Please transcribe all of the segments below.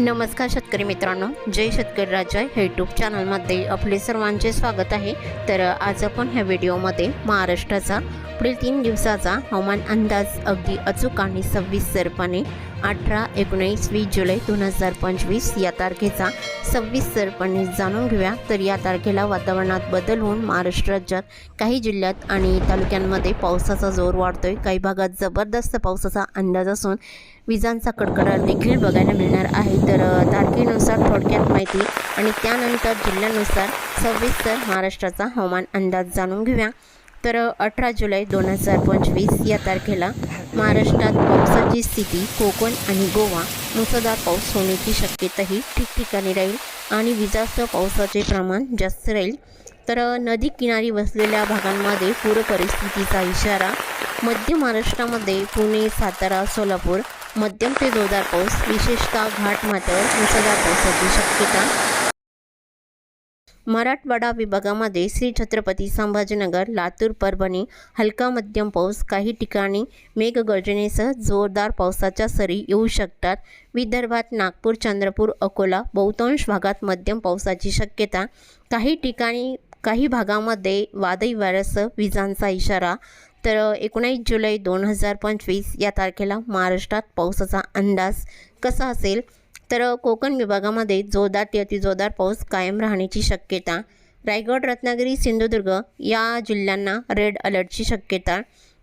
नमस्कार शेतकरी मित्रांनो जय शेतकरी राजा हे यूट्यूब चॅनलमध्ये आपले सर्वांचे स्वागत आहे. तर आज आपण ह्या व्हिडिओमध्ये महाराष्ट्राचा पुढील तीन दिवसाचा हवामान अंदाज अगदी अचूक आणि सविस्तरपणे अठरा एकोणीस वीस जुलै दोन हजार पंचवीस या तारखेचा सविस्तरपणे जाणून घेऊया. तर या तारखेला वातावरणात बदल होऊन महाराष्ट्र राज्यात काही जिल्ह्यात आणि तालुक्यांमध्ये पावसाचा जोर वाढतोय. काही भागात जबरदस्त पावसाचा अंदाज असून विजांचा कडकडाट देखील बघायला मिळणार आहे. तर तारखेनुसार थोडक्यात माहिती आणि त्यानंतर जिल्ह्यानुसार सविस्तर महाराष्ट्राचा हवामान अंदाज जाणून घेऊया. तर अठरा जुलै दोन हजार पंचवीस या तारखेला महाराष्ट्रात पावसाची स्थिती कोकण आणि गोवा मुसळधार पाऊस होण्याची शक्यताही ठिकठिकाणी राहील आणि विजासह पावसाचे प्रमाण जास्त राहील. तर नदी किनारी वसलेल्या भागांमध्ये पूर परिस्थितीचा इशारा मध्य महाराष्ट्रामध्ये पुणे सातारा सोलापूर मध्यम ते जोरदार पाऊस विशेषतः घाट माथ्यावर मुसळधार पावसाची शक्यता मराठवाडा विभागामध्ये श्री छत्रपती संभाजीनगर लातूर परभणी हलका मध्यम पाऊस काही ठिकाणी मेघगर्जनेसह जोरदार पावसाच्या सरी येऊ शकतात. विदर्भात नागपूर चंद्रपूर अकोला बहुतांश भागात मध्यम पावसाची शक्यता. काही ठिकाणी काही भागामध्ये वादळी वाऱ्यासह विजांचा इशारा तर एकोणीस जुलै दोन हजार पंचवीस या तारखेला महाराष्ट्रात पावसाचा अंदाज कसा असेल? तर कोकण विभागामध्ये जोरदार ते अतिजोरदार पाऊस कायम राहण्याची शक्यता रायगड रत्नागिरी सिंधुदुर्ग या जिल्ह्यांना रेड अलर्टची शक्यता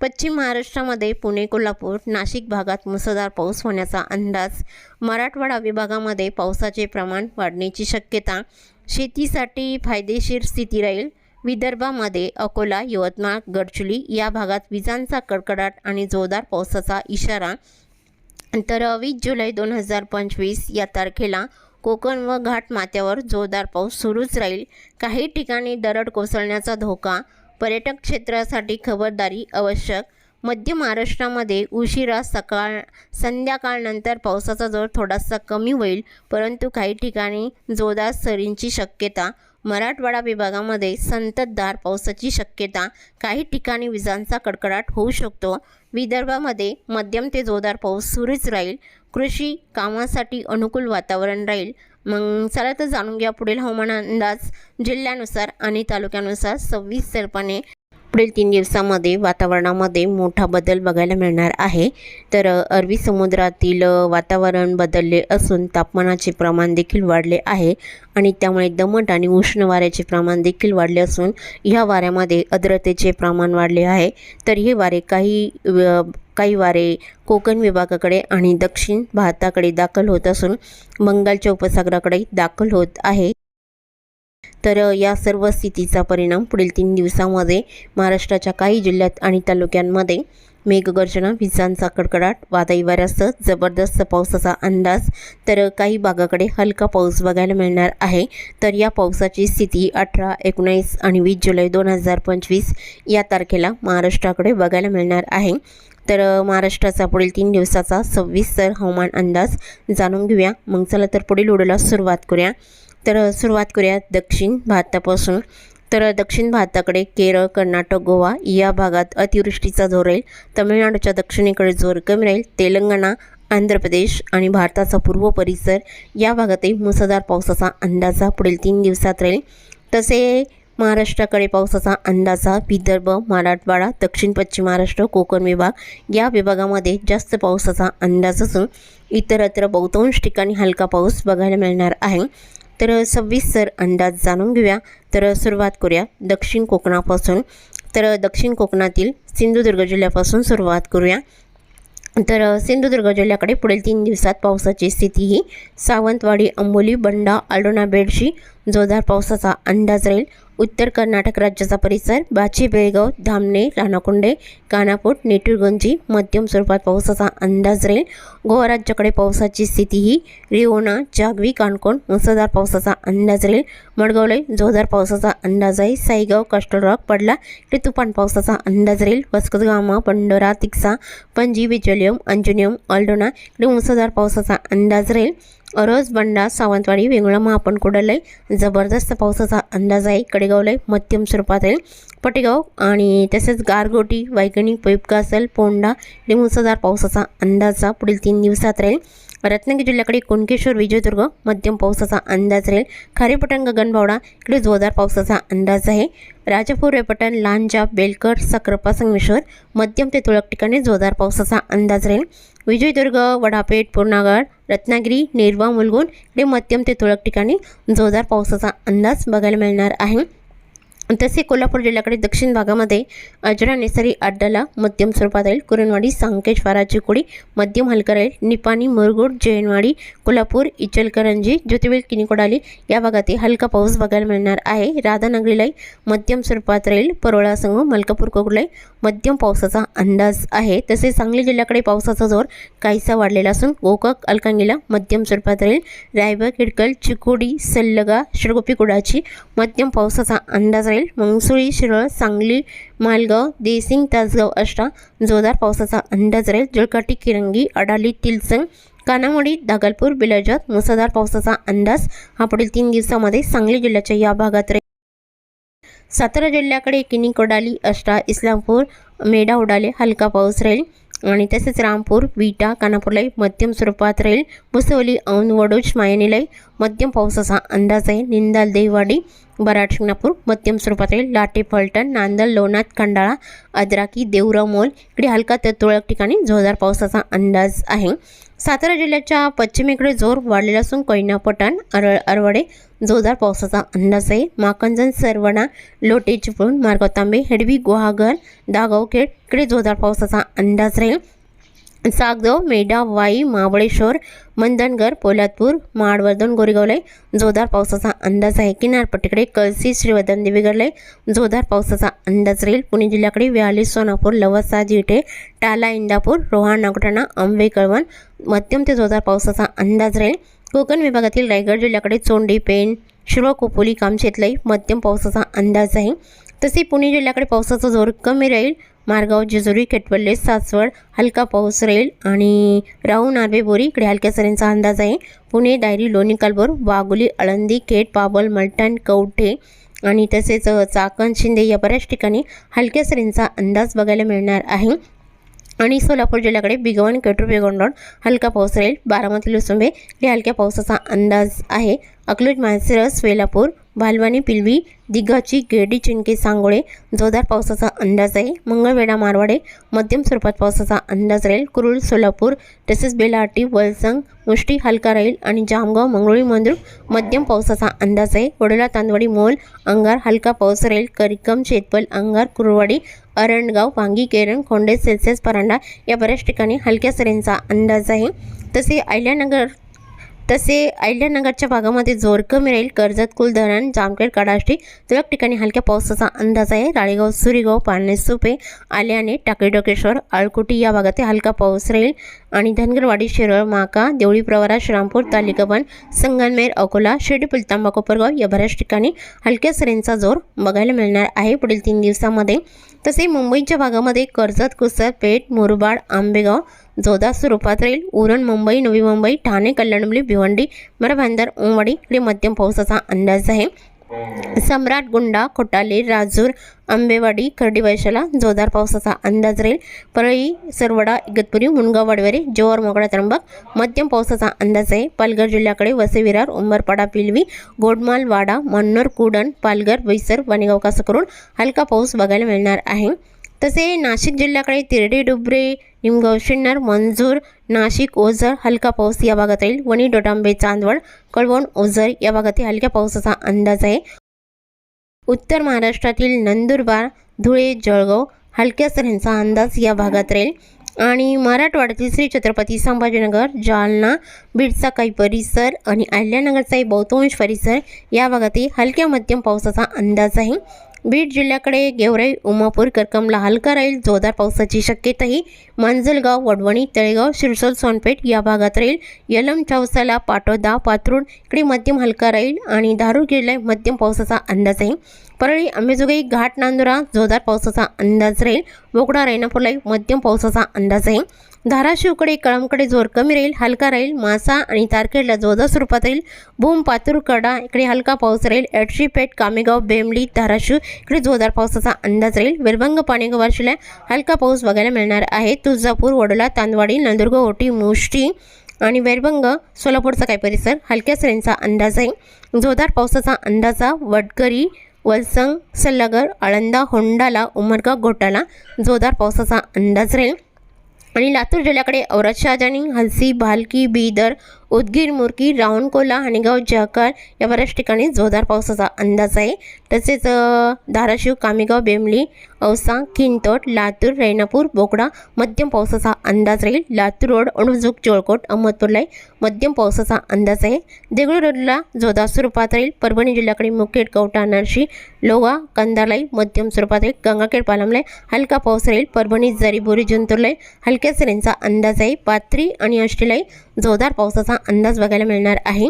पश्चिम महाराष्ट्रामध्ये पुणे कोल्हापूर नाशिक भागात मुसळधार पाऊस होण्याचा अंदाज मराठवाडा विभागामध्ये पावसाचे प्रमाण वाढण्याची शक्यता शेतीसाठी फायदेशीर स्थिती राहील विदर्भामध्ये अकोला यवतमाळ गडचुली या भागात विजांचा कडकडाट आणि जोरदार पावसाचा इशारा. तर वीस जुलै दोन हजार पंचवीस या तारखेला कोकण व घाट माथ्यावर जोरदार पाऊस सुरूच राहील. काही ठिकाणी दरड कोसळण्याचा धोका पर्यटक क्षेत्रासाठी खबरदारी आवश्यक. मध्य महाराष्ट्रामध्ये उशिरा सकाळ संध्याकाळनंतर पावसाचा जोर थोडासा कमी होईल परंतु काही ठिकाणी जोरदार सरींची शक्यता मराठवाडा विभागामध्ये संततधार पावसाची शक्यता काही ठिकाणी विजांचा कडकडाट होऊ शकतो. विदर्भामध्ये मध्यम ते जोरदार पाऊस सुरूच राहील. कृषी कामासाठी अनुकूल वातावरण राहील. मग चला तर जाणून घ्या पुढील हवामान अंदाज. जिल्ह्यानुसार आणि तालुक्यानुसार सविस्तरपणे पुढील तीन दिवसामध्ये वातावरणामध्ये मोठा बदल बघायला मिळणार आहे. तर अरबी समुद्रातील वातावरण बदलले असून तापमानाचे प्रमाण देखील वाढले आहे आणि त्यामुळे दमट आणि उष्ण वाऱ्याचे प्रमाण देखील वाढले असून ह्या वाऱ्यामध्ये आर्द्रतेचे प्रमाण वाढले आहे. तर हे वारे काही काही वारे कोकण विभागाकडे आणि दक्षिण भारताकडे दाखल होत असून बंगालच्या उपसागराकडे दाखल होत आहे. तर या सर्व स्थितीचा परिणाम पुढील तीन दिवसामध्ये महाराष्ट्राच्या काही जिल्ह्यात आणि तालुक्यांमध्ये मेघगर्जना विजांचा कडकडाट वादळी वाऱ्यासह जबरदस्त पावसाचा अंदाज. तर काही भागाकडे हलका पाऊस बघायला मिळणार आहे. तर या पावसाची स्थिती अठरा एकोणीस आणि वीस जुलै दोन हजार पंचवीस या तारखेला महाराष्ट्राकडे बघायला मिळणार आहे. तर महाराष्ट्राचा पुढील तीन दिवसाचा सविस्तर हवामान अंदाज जाणून घेऊया. मग चला तर पुढील व्हिडिओला सुरुवात करूया. तर सुरुवात करूया दक्षिण भारतापासून. तर दक्षिण भारताकडे केरळ कर्नाटक गोवा या भागात अतिवृष्टीचा जोर राहील तमिळनाडूच्या दक्षिणेकडे जोर कमी राहील. तेलंगणा आंध्र प्रदेश आणि भारताचा पूर्व परिसर या भागातही मुसळधार पावसाचा अंदाजा पुढील तीन दिवसात राहील. तसे महाराष्ट्राकडे पावसाचा अंदाजा विदर्भ मराठवाडा दक्षिण पश्चिम महाराष्ट्र कोकण विभाग या विभागामध्ये जास्त पावसाचा अंदाज असून इतरत्र बहुतांश ठिकाणी हलका पाऊस बघायला मिळणार आहे. तर सविस्तर अंदाज जाणून घेऊया. तर सुरुवात करूया दक्षिण कोकणापासून. तर दक्षिण कोकणातील सिंधुदुर्ग जिल्ह्यापासून सुरुवात करूया. तर सिंधुदुर्ग जिल्ह्याकडे पुढील तीन दिवसात पावसाची स्थिती ही सावंतवाडी अंबोली बंडा आल्डोना बेडशी जोरदार पावसाचा अंदाज राहील. उत्तर कर्नाटक राज्याचा परिसर बाची बेळगाव धामणे राणाकुंडे कानापूर नेटुरगंजी मध्यम स्वरूपात पावसाचा अंदाज राहील. गोवा राज्याकडे पावसाची स्थिती ही रिओना जागवी काणकोण मुसळधार पावसाचा अंदाज राहील. मडगावलाई जोरदार पावसाचा अंदाज आहे. साईगाव कस्टलरॉक पडला इकडे तुफान पावसाचा अंदाज राहील. वस्कतगामा पंडोरा तिक्सा पणजी विजलियम अंजुनियम ऑल्डोना इकडे मुसळधार पावसाचा अंदाज राहील. अरस बंडा सावंतवाडी वेंगुळा महापण कुडलय जबरदस्त पावसाचा अंदाज आहे. कडेगावला मध्यम स्वरूपात आहे. पटेगाव आणि तसेच गारगोटी वैगणी पैपकासल पोंडा आणि पावसाचा अंदाजा पुढील तीन दिवसात राहील. रत्नागिरी जिल्ह्याकडे कुणकेश्वर विजयदुर्ग मध्यम पावसाचा अंदाज राहील. खारेपटण गगनबावडा इकडे जोरदार पावसाचा अंदाज आहे. राजापूर रेपटण लांजा बेलकर साखरपा संगमेश्वर मध्यम ते तुरळक ठिकाणी जोरदार पावसाचा अंदाज राहील. विजयदुर्ग वडापेठ पूर्णागड रत्नागिरी निर्वा मुलगुण इकडे मध्यम ते तुरळक ठिकाणी जोरदार पावसाचा अंदाज बघायला मिळणार आहे. तसे कोल्हापूर जिल्ह्याकडे दक्षिण भागामध्ये अजरा नेसरी अड्डाला मध्यम स्वरूपात राहील. कुरणवाडी सांकेश कुडी मध्यम हलका राहील. निपाणी मुरगुड जैनवाडी कोल्हापूर इचलकरंजी ज्योतिबेल किनिकोडाली या भागातही हलका पाऊस बघायला मिळणार आहे. राधानगरीलाही मध्यम स्वरूपात राहील. परोळा संघ मलकापूर कोकलाई मध्यम पावसाचा अंदाज आहे. तसेच सांगली जिल्ह्याकडे पावसाचा जोर काहीसा वाढलेला असून गोकाक अलकांगीला मध्यम स्वरूपात राहील. रायबा किडकल चिकोडी सल्लगा श्रगोपी कुडाची मध्यम पावसाचा अंदाज राहील. मंगसुळी शिरळ सांगली मालगाव देसिंग तासगाव अष्टा जोरदार पावसाचा अंदाज राहील. जळकाटी किरंगी अडाली तिलसंग कानामोडी दागलपूर बिलाजत मुसळधार पावसाचा अंदाज हा पुढील तीन दिवसामध्ये सांगली जिल्ह्याच्या या भागात राहील. सातारा जिल्ह्याकडे किनी कोडाली अष्टा इस्लामपूर मेढा उडाले हलका पाऊस राहील. आणि तसेच रामपूर विटा कानापूरलाही मध्यम स्वरूपात राहील मुसवली औंध वडोज मायनीलाही मध्यम पावसाचा अंदाज आहे. निंदाल देवाडी बराड शिंगणापूर मध्यम स्वरूपात राहील लाटे फलटण नांदल लोणात खंडाळा अद्राकी देवरा मोल इकडे हलका तर तुरळक ठिकाणी जोरदार पावसाचा अंदाज आहे. सातारा जिल्ह्याच्या पश्चिमेकडे जोर वाढलेला असून कोयना पठाण अरळ अरवडे जोरदार पावसाचा अंदाज आहे. माकंजन सरवणा लोटे चिपळूण मार्गाव तांबे हेडवी गुहागर दागावखेड इकडे जोरदार पावसाचा अंदाज राहील. सागदव मेढा वाई महाबळेश्वर मंदनगर पोलादपूर माडवर्धन गोरेगावला जोरदार पावसाचा अंदाज आहे किनारपट्टीकडे कळसी श्रीवर्धन देवीगडले जोरदार पावसाचा अंदाज राहील पुणे जिल्ह्याकडे व्याली सोनापूर लवसा जिटे टाला इंदापूर रोहाण नागठाणा आंबे कळवण मध्यम ते जोरदार पावसाचा अंदाज राहील कोकण विभागातील रायगड जिल्ह्याकडे चोंडी पेण शिरो कोपोली कामशेतलाही मध्यम पावसाचा अंदाज आहे तसे पुणे जिल्ह्याकडे पावसाचा जोर कमी राहील मारगाव जेजुरी केटवल्ले सासवड हलका पाऊस राहील आणि राहू नार्वे बोरी. इकडे हलक्या सरींचा अंदाज आहे. पुणे डायरी लोणी कालबोर वाघोली आळंदी केट पाबल मलटण कवठे आणि तसेच चाकण शिंदे या बऱ्याच ठिकाणी हलक्या सरींचा अंदाज बघायला मिळणार आहे. आणि सोलापूर जिल्ह्याकडे बिगवण कटूर बेगोंडोड हलका पाऊस राहील बारामती लुसुंबे हे हलक्या पावसाचा अंदाज आहे. अकलूज मानसिरस वेलापूर भालवानी पिलवी दिग्गाची गेडी चिंके सांगोळे जोरदार पावसाचा अंदाज आहे मंगळवेढा मारवाडे मध्यम स्वरूपात पावसाचा अंदाज राहील. कुरुळ सोलापूर तसेच बेलाटी वलसंग मुष्टी हलका राहील आणि जामगाव मंगळुळी मंदूर मध्यम पावसाचा अंदाज आहे. वडोला तांदवाडी मोल अंगार हलका पाऊस राहील. करिकम शेतपल अंगार कुरवाडी अरणगाव वांगी केरण खोंडे सेल्सिअस परांडा या बऱ्याच ठिकाणी हलक्या सरींचा अंदाज आहे. तसे अहिल्यानगर तसे अहिल्यानगरच्या भागामध्ये जोर कमी राहील. कर्जत कुल धरण जामखेड कडाष्टी तुरळक ठिकाणी हलक्या पावसाचा अंदाज आहे. राळेगाव सुरीगाव पारणे सुपे आल्याने टाकळी डोकेश्वर आळकुटी या भागात हलका पाऊस राहील. आणि धनगरवाडी शिरळ माका देवळी प्रवारा श्रामपूर तालिकाबन संगनमेर अकोला शिर्डी तांबा कोपरगाव या बऱ्याच ठिकाणी हलक्या सरींचा जोर बघायला मिळणार आहे. पुढील तीन दिवसामध्ये तसे मुंबईच्या भागामध्ये कर्जत कुसर पेठ मुरबाड आंबेगाव जोरदार स्वरूपात राहील उरण मुंबई नवी मुंबई ठाणे कल्याणमुली भिवंडी मरभांदर ओमवाडी इकडे मध्यम पावसाचा अंदाज आहे. सम्राट गुंडा खोटाले राजूर आंबेवाडी खर्डी वैशाला जोरदार पावसाचा अंदाज राहील. परळी सरवडा इगतपुरी मुनगाव वाडवेरे जोर मोगडा त्र्यंबक मध्यम पावसाचा अंदाज आहे. पालघर जिल्ह्याकडे वसे विरार उंबरपाडा पिलवी गोडमाल वाडा मन्नूर कुडण पालघर बैसर वाणीगाव कासकरून हलका पाऊस बघायला मिळणार आहे. तसे नाशिक जिल्ह्याकडे तिरडे डुबरे निमगाव शिन्नर मंजूर नाशिक ओझर हलका पाऊस या भागात राहील वणी डोटांबे चांदवड कळवण ओझर या भागातही हलक्या पावसाचा अंदाज आहे. उत्तर महाराष्ट्रातील नंदुरबार धुळे जळगाव हलक्या सरींचा अंदाज या भागात राहील. आणि मराठवाड्यातील श्री छत्रपती संभाजीनगर जालना बीडचा काही परिसर आणि अहिल्यानगरचाही बहुतांश परिसर या भागातही हलक्या मध्यम पावसाचा अंदाज आहे. बीड जिल्ह्याकडे गेवराई उमापूर करकमला हलका राहील जोरदार पावसाची शक्यताही. मांजलगाव वडवणी तळेगाव शिरसोल सोनपेठ या भागात राहील. यलम चौसाला पाटोदा पात्रूड इकडे मध्यम हलका राहील आणि धारूर जिल्ह्यात मध्यम पावसाचा अंदाज आहे परळी अंबेजोगाई घाट नांदुरा जोरदार पावसाचा अंदाज राहील. बोकडा रेणापूरलाही मध्यम पावसाचा अंदाज आहे. धाराशिवकडे कळमकडे जोर कमी राहील हलका राहील. मासा आणि तारखेडला जोरदार स्वरूपात राहील. भूम पातूर कडा इकडे हलका पाऊस राहील. एडशीपेठ कामेगाव बेमली धाराशिव इकडे जोरदार पावसाचा अंदाज राहील. विरभंग पाणी वाशिला हलका पाऊस बघायला मिळणार आहे. तुळजापूर वडोला तांदवाडी नंदुर्ग ओटी मुष्टी आणि वैरभंग सोलापूरचा काही परिसर हलक्या सरींचा अंदाज आहे. जोरदार पावसाचा अंदाजा वडकरी वलसंग सल्लागर आळंदा होंडाला उमरगा घोटाला जोरदार पावसाचा अंदाज राहील. आणि लातूर जिल्ह्याकडे औरतशाहजानी हलसी भालकी बीदर उदगीर मुरकी रावणकोला हणेगाव जळकार या बऱ्याच ठिकाणी जोरदार पावसाचा अंदाज आहे. तसेच धाराशिव कामेगाव बेमली औसा किनतोट लातूर रेणापूर बोकडा मध्यम पावसाचा अंदाज राहील. लातूर रोड अणुजूक जोळकोट अहमदपूरलाही मध्यम पावसाचा अंदाज आहे. देगलूर रोडला जोरदार स्वरूपात राहील. परभणी जिल्ह्याकडे मुखेड कवठा नरशी लोहा कंदारलाई मध्यम स्वरूपात राहील. गंगाखेड पालमलाई हलका पाऊस राहील. परभणी जरी बोरी जंतूरलाई हलक्या सरींचा अंदाज आहे. पाथरी आणि आष्टीलाई जोरदार पावसाचा अंदाज बघायला मिळणार आहे.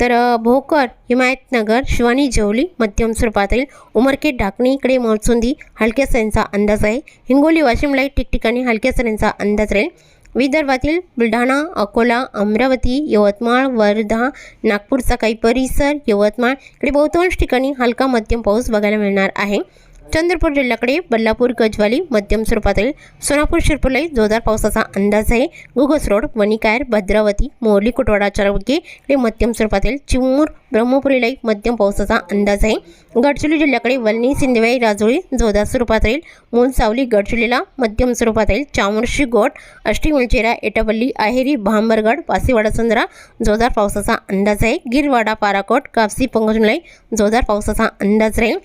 तर भोकर हिमायतनगर शिवानी जेवली मध्यम स्वरूपातील उमरखेड ढाकणी इकडे मोरचुंदी हलक्या सरींचा अंदाज आहे. हिंगोली वाशिमलाई ठिकठिकाणी हलक्या सरींचा अंदाज राहील. विदर्भातील बुलढाणा अकोला अमरावती यवतमाळ वर्धा नागपूरचा काही परिसर यवतमाळ इकडे बहुतांश ठिकाणी हलका मध्यम पाऊस बघायला मिळणार आहे. चंद्रपूर जिल्ह्याकडे बल्लापूर गजवाली मध्यम स्वरूपातील सोनापूर शिरपूरलाही जोरदार पावसाचा अंदाज आहे. गुगस रोड वणिकायर भद्रावती मोरली कुटवाडा चारवगे हे मध्यम स्वरूपातील चिमूर ब्रह्मपुरीलाही मध्यम पावसाचा अंदाज आहे. गडचिरोली जिल्ह्याकडे वल्नी सिंधवाई राजोळी जोरदार स्वरूपात राहील मूल सावली गडचिरोलीला मध्यम स्वरूपात राहील चामोर्शी गोट अष्टीमुलचेरा एटापल्ली आहेरी भांबरगड पासीवाडा चंद्रा जोरदार पावसाचा अंदाज आहे. गिरवाडा पाराकोट कापसी पंगजमलाई जोरदार पावसाचा अंदाज राहील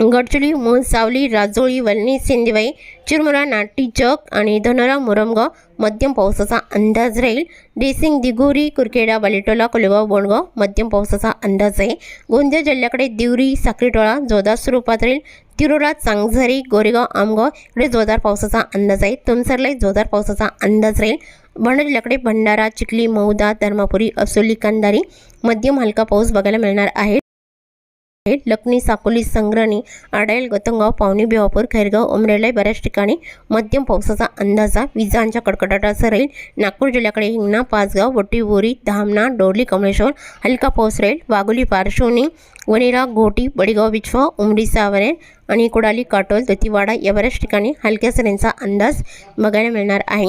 गडचिरोली मूळ सावली राजोळी वल्ली सिंदिवाई चिरमुरा नाटी चौक आणि धनोरा मुरमगाव मध्यम पावसाचा अंदाज राहील. डेसिंग दिगोरी कुरखेडा बालेटोला कोलेगाव बोंडगाव मध्यम पावसाचा अंदाज आहे. गोंदिया जिल्ह्याकडे दिवरी साखरीटोळा जोरदार स्वरूपात राहील. तिरोडा चांगझरी गोरेगाव आमगाव इकडे जोरदार पावसाचा अंदाज आहे. तुमसरलाही जोरदार पावसाचा अंदाज राहील. भंडारा जिल्ह्याकडे भंडारा चिखली मौदा धर्मापुरी असोली कंदारी मध्यम हलका पाऊस बघायला मिळणार आहे. लखनी साकोली संग्रणी आडायल गतंगाव पावणी बेवापूर खैरगाव उमरेला बऱ्याच ठिकाणी मध्यम पावसाचा अंदाजा विजांच्या कडकडाटासह राहील नागपूर जिल्ह्याकडे हिंगणा पाचगाव वटी धामणा डोरली कमळेश्वर हलका पाऊस राहील वाघोली पारशिवनी वनिरा घोटी बडीगाव बिछवा उमरी सावरे आणि कुडाली काटोल दतीवाडा या बऱ्याच ठिकाणी हलक्या सरींचा अंदाज बघायला मिळणार आहे.